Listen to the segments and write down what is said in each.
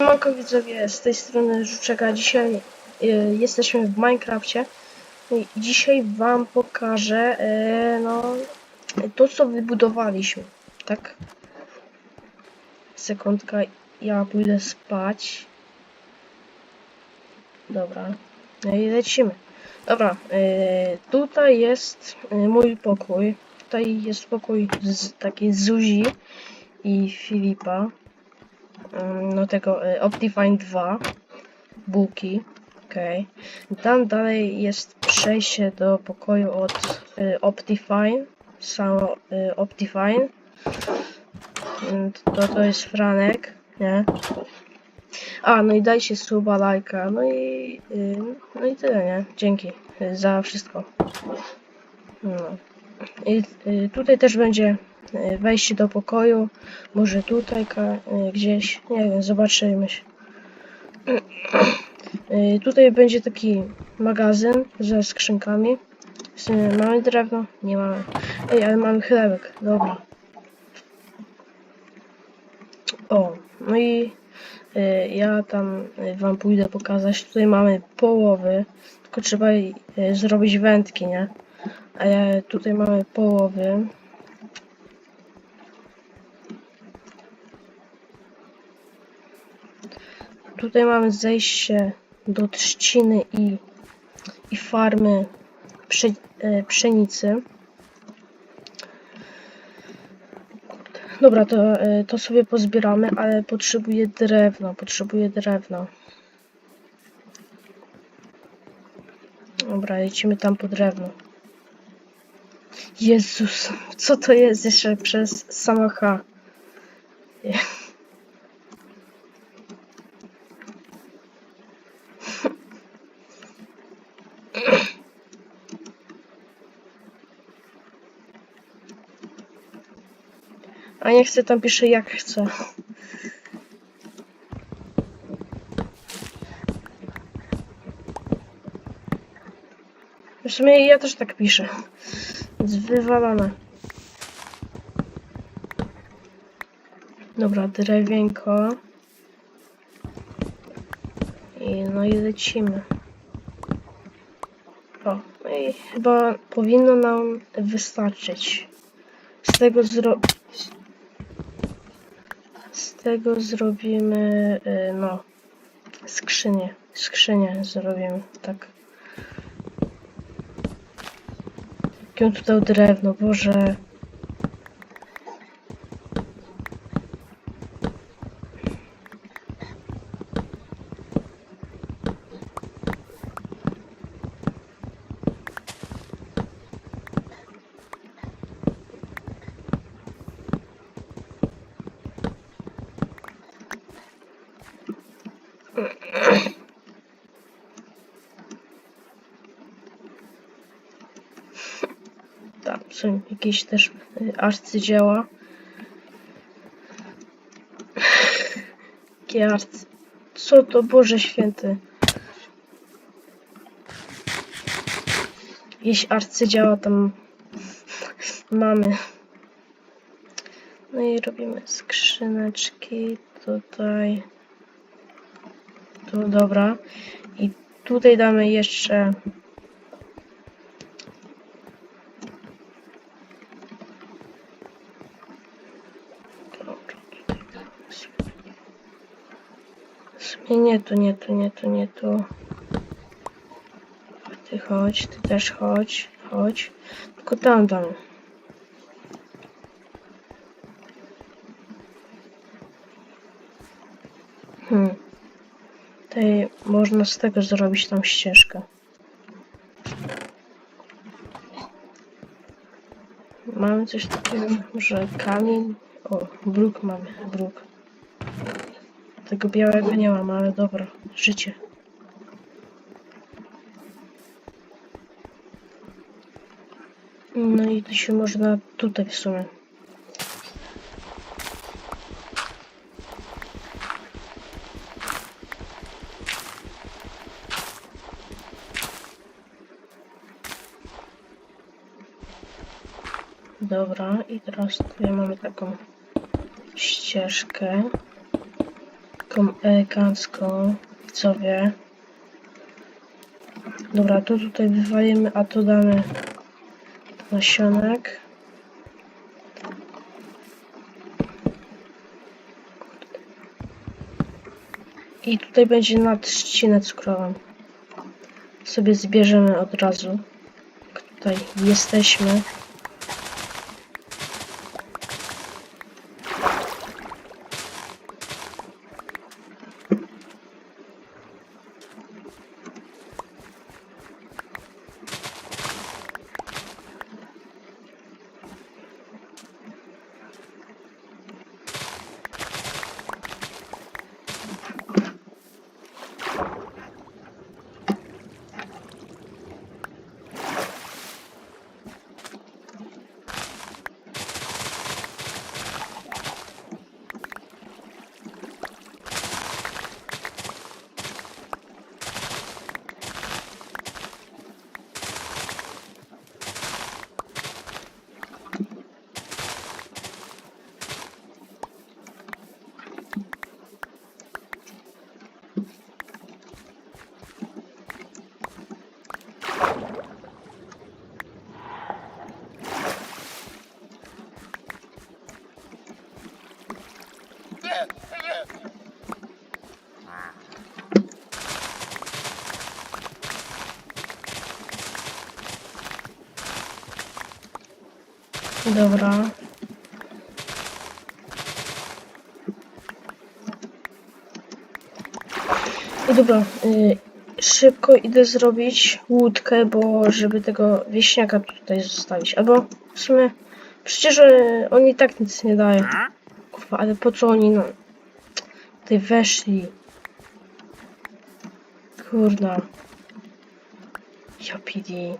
Siemanko widzowie, z tej strony Żuczeka. Dzisiaj e, jesteśmy w Minecrafcie i dzisiaj wam pokażę e, no, to co wybudowaliśmy, tak? Sekundka, ja pójdę spać. Dobra, no i lecimy. Dobra, e, tutaj jest e, mój pokój. Tutaj jest pokój z takiej Zuzi i Filipa no tego y, Optifine 2 bułki okej. Tam dalej jest przejście do pokoju od y, Optifine samo y, Optifine. Mm, to to jest Franek nie? A no i dajcie suba lajka no i y, no i tyle nie? Dzięki y, za wszystko. No tutaj też będzie y, wejście do pokoju może tutaj y, gdzieś, nie wiem, zobaczymy się. Y, Tutaj będzie taki magazyn ze skrzynkami. Mamy drewno? Nie mamy. Ej, ale mamy chlebek, dobra. O, no i y, ja tam y, wam pójdę pokazać. Tutaj mamy połowy, tylko trzeba y, zrobić wędki, nie? A ja, tutaj mamy połowy. Tutaj mamy zejście do trzciny i, i farmy e, pszenicy. Dobra, to, e, to sobie pozbieramy, ale potrzebuję drewno, potrzebuję drewno. Dobra, lecimy tam po drewno. Jezus, co to jest jeszcze przez samo H? A nie chcę, tam pisze jak chcę. W sumie ja też tak piszę. Więc wywalone. Dobra, drewienko. I no i lecimy. O, no i chyba powinno nam wystarczyć. Z tego zro... Z tego zrobimy, y, no, skrzynię. Skrzynię zrobimy, tak. Jakie on tutaj drewno, Boże. Tam są jakieś też y, arcydzieła. Jakie arcy... Co to Boże Święty? Jakieś arcydzieła tam mamy. No i robimy skrzyneczki tutaj. Tu dobra. I tutaj damy jeszcze Sumie nie tu, nie tu, nie tu, nie tu. Ty chodź, ty też chodź, chodź. Tylko tam, tam. Hmm. Tutaj można z tego zrobić tą ścieżkę. Mamy coś takiego, że kamień. O, bruk mamy, bruk. Tego białego nie mam, ale dobra, życie. No i to się można tutaj w sumie. Dobra, i teraz tutaj mamy taką ścieżkę. Kom elegancko, widzowie. Dobra, to tutaj wywalimy, a tu damy nasionek. I tutaj będzie na trzcinę cukrową. Sobie zbierzemy od razu. Tutaj jesteśmy. Dobra. I dobra, y, szybko idę zrobić łódkę, bo żeby tego wieśniaka tutaj zostawić. Albo w sumie przecież y, oni tak nic nie dają. Kurwa, ale po co oni no, tutaj weszli? Kurna. Ja PD.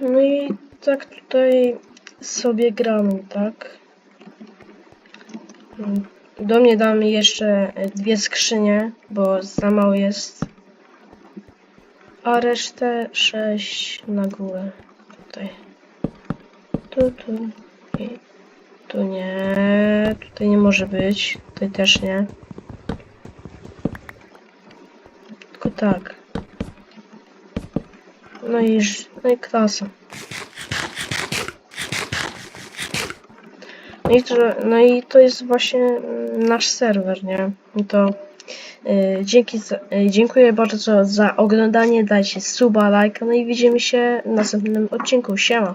No i tak tutaj sobie gramy, tak? Do mnie damy jeszcze dwie skrzynie, bo za mało jest. A resztę sześć na górę. Tutaj. Tu, tu. I tu nie. Tutaj nie może być. Tutaj też nie. Tylko tak. No i, no i klasa. No i, to, no i to jest właśnie mm, nasz serwer, nie? I to y, dzięki za, y, dziękuję bardzo za oglądanie, dajcie suba, lajka, no i widzimy się w następnym odcinku. Siema!